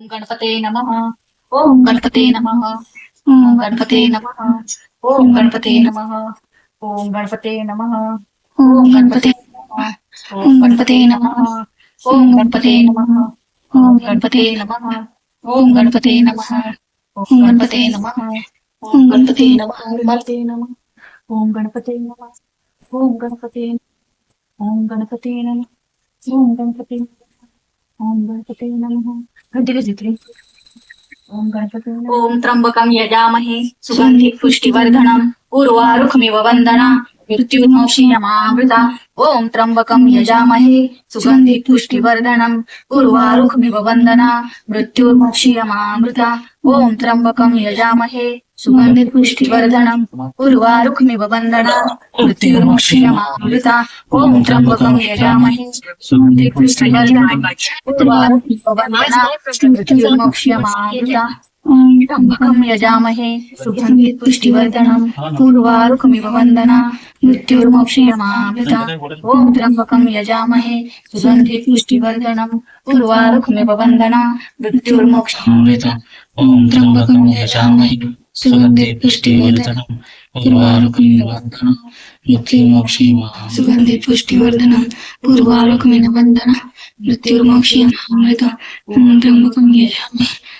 गणपते नम ओम गणपते नम ओम गणपते नम ओम गणपते नम ओम गणपते नम ओम गणपते ओम गणपते नम ओम गणपते नम ओम गणपते नम ओम गणपते नम ओम गणपते नम ओम गणपते नम गणपते नम ओम गणपते नम ओम गणपते ओम गणपते नम ओम गणपते ओम गणपते नमः। घंटी वाजली ओम गणपते ओम त्र्यंबकम यजामहे। सुगंधि पुष्टिवर्धनम् उर्वारुकमिव वंदना मृत्युर्मोक्षीयमामृता ओम त्र्यंबकम यजामहे। सुगंधी पुष्टिवर्धनम उर्वारुकमिव वन्दना। मृत्युर्मोक्षीयमामृता। ओम त्र्यंबकम यजामहे। सुगंधी पुष्टिवर्धनम उर्वारुकमिव वंदना मृत्युर्मोक्षीयमामृता। ओम त्र्यंबकम यजामहे। सुगंधी पुष्टिवर्धनम उर्वारुकमिव वंदना मृत्युर्मोक्षीयमामृता। त्र्यंबकं यजामहे। सुगन्धि पुष्टिवर्धनम् पूर्वारुकमिव वन्दना। मृत्युर्मोक्षीयमामृता ॐ त्र्यम्बकं यजामहे। सुगन्धि पुष्टिवर्धनम् पूर्वारुकमिव वन्दना। मृत्युर्मोक्षीयमामृता ॐ त्र्यम्बकं यजामहे। सुगन्धि पुष्टिवर्धनम् उर्वारुकमिव वन्दना पुष्टिवर्धनम् पूर्वारुकमिव वन्दना। ॐ त्र्यम्बकं यजामहे।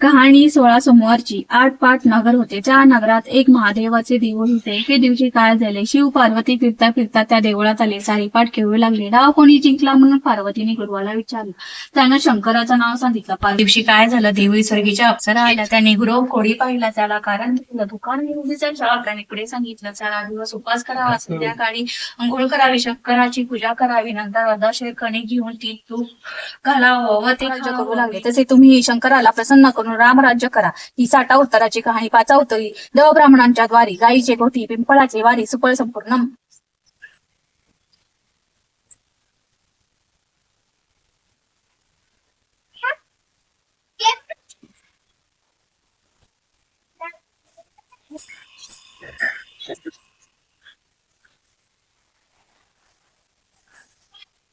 कहाणी सोळा सोमवारची आठ पाठ नगर होते. त्या नगरात एक महादेवाचे देऊळ होते. एके दिवशी काय झाले. शिव पार्वती फिरता फिरता त्या देवळात आले. सारीपाठ खेळू लागले. डाव कोणी जिंकला म्हणून पार्वतीने गुरुवाला विचारलं. त्यानं शंकराचं नाव सांगितलं. पाच दिवशी काय झालं? देवी स्वर्गीच्या अप्सरा आल्या. त्याने गुरव कोडी पाहिला. त्याला कारण दुकान त्याने पुढे सांगितलं. चला दिवस उपास करावा. संध्याकाळी अंघोळ करावी. शंकराची पूजा करावी. नंतर अदाशे कणे घेऊन ती तूप घालावं व ते करू लागले तसे तुम्ही शंकराला प्रसन्न करून रामराज्य करा. ही साठा उत्तराची कहाणी पाचा उत्तरी देव ब्राह्मणांच्या द्वारी गायीचे गोठी पिंपळाचे वारी सुपळ संपूर्ण.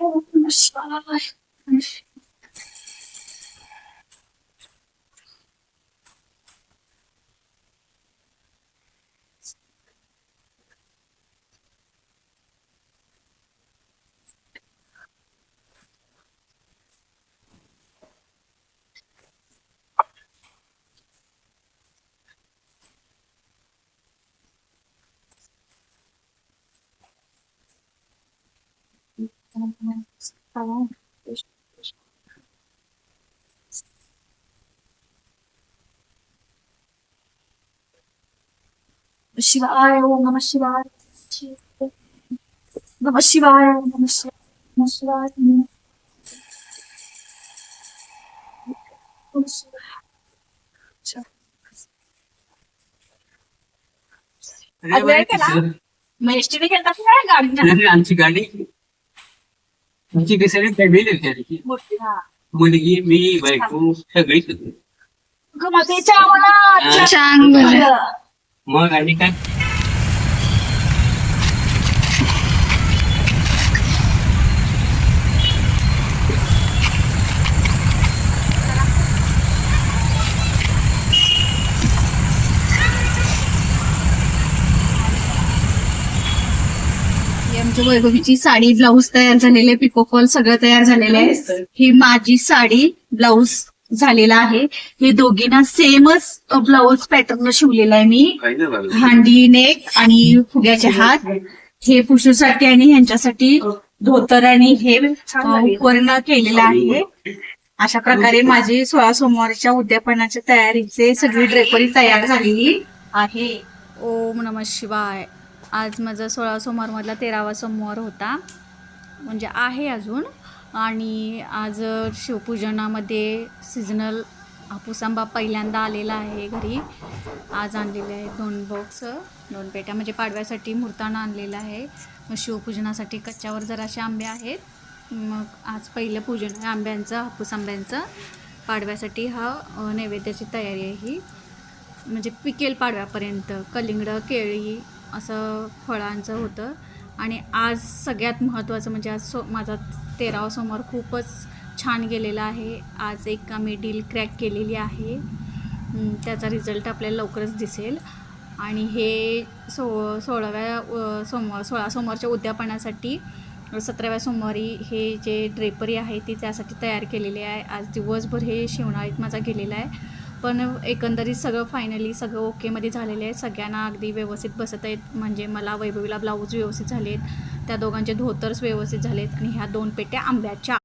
Oh, Tá bom? Deixa, deixa. Shivaya, Om Namah Shivaya, Namah Shivaya, Namah Shivaya, Namah Shivaya, Namah Shivaya. అదే కదా మా ఎస్టీ దగ్గర అంత గాడి అంత గాడి तुमची ती सगळी फॅमिली होती मुलगी मी बायको सगळीच होतो मग आणि काय? आमच्या वैभवीची साडी ब्लाऊज तयार झालेले पिकोफॉल सगळं तयार झालेलं आहे. ही माझी साडी ब्लाऊज झालेला आहे. हे दोघींना सेमच ब्लाऊज पॅटर्न शिवलेला आहे मी. हांडी नेक आणि फुग्याचे हात. हे. पुरुषासाठी आणि ह्यांच्यासाठी धोतर आणि हे वर्ण केलेलं आहे. अशा प्रकारे माझी सोळा सोमवारच्या उद्यापनाच्या तयारीचे सगळी ड्रेपरी तयार झालेली आहे. ओम नम शिवाय. आज माझा सोळा सोमवारमधला तेरावा सोमवार होता. म्हणजे आहे अजून. आणि आज शिवपूजनामध्ये सिजनल हापूस आंबा पहिल्यांदा आलेला आहे घरी. आज आणलेले आहे दोन बॉक्स दोन पेट्या. म्हणजे पाडव्यासाठी मूर्तानं आणलेलं आहे. मग शिवपूजनासाठी कच्च्यावर जराशे आंबे आहेत. मग आज पहिलं पूजन आहे आंब्यांचं हापूस आंब्यांचं. पाडव्यासाठी हा नैवेद्याची तयारी आहे ही. म्हणजे पिकेल पाडव्यापर्यंत. कलिंगडं केळी असं फळांचं होतं. आणि आज सगळ्यात महत्त्वाचं म्हणजे आज सो माझा तेरावा सोमवार खूपच छान गेलेला आहे. आज एक आम्ही डील क्रॅक केलेली आहे. त्याचा रिझल्ट आपल्याला लवकरच दिसेल. आणि हे सो सोळाव्या सोमवार सोळा सोमवारच्या उद्यापनासाठी सतराव्या सोमवारी हे जे ड्रेपरी आहे ती त्यासाठी तयार केलेली आहे. आज दिवसभर हे शिवणाळीत माझा गेलेला आहे. पण एकंदरीत सगळं फायनली सगळं ओकेमध्ये झालेलं आहे. सगळ्यांना अगदी व्यवस्थित बसत आहेत. म्हणजे मला वैभवीला ब्लाऊज व्यवस्थित झालेत. त्या दोघांचे धोतर्स व्यवस्थित झालेत. आणि ह्या दोन पेट्या आंब्याच्या.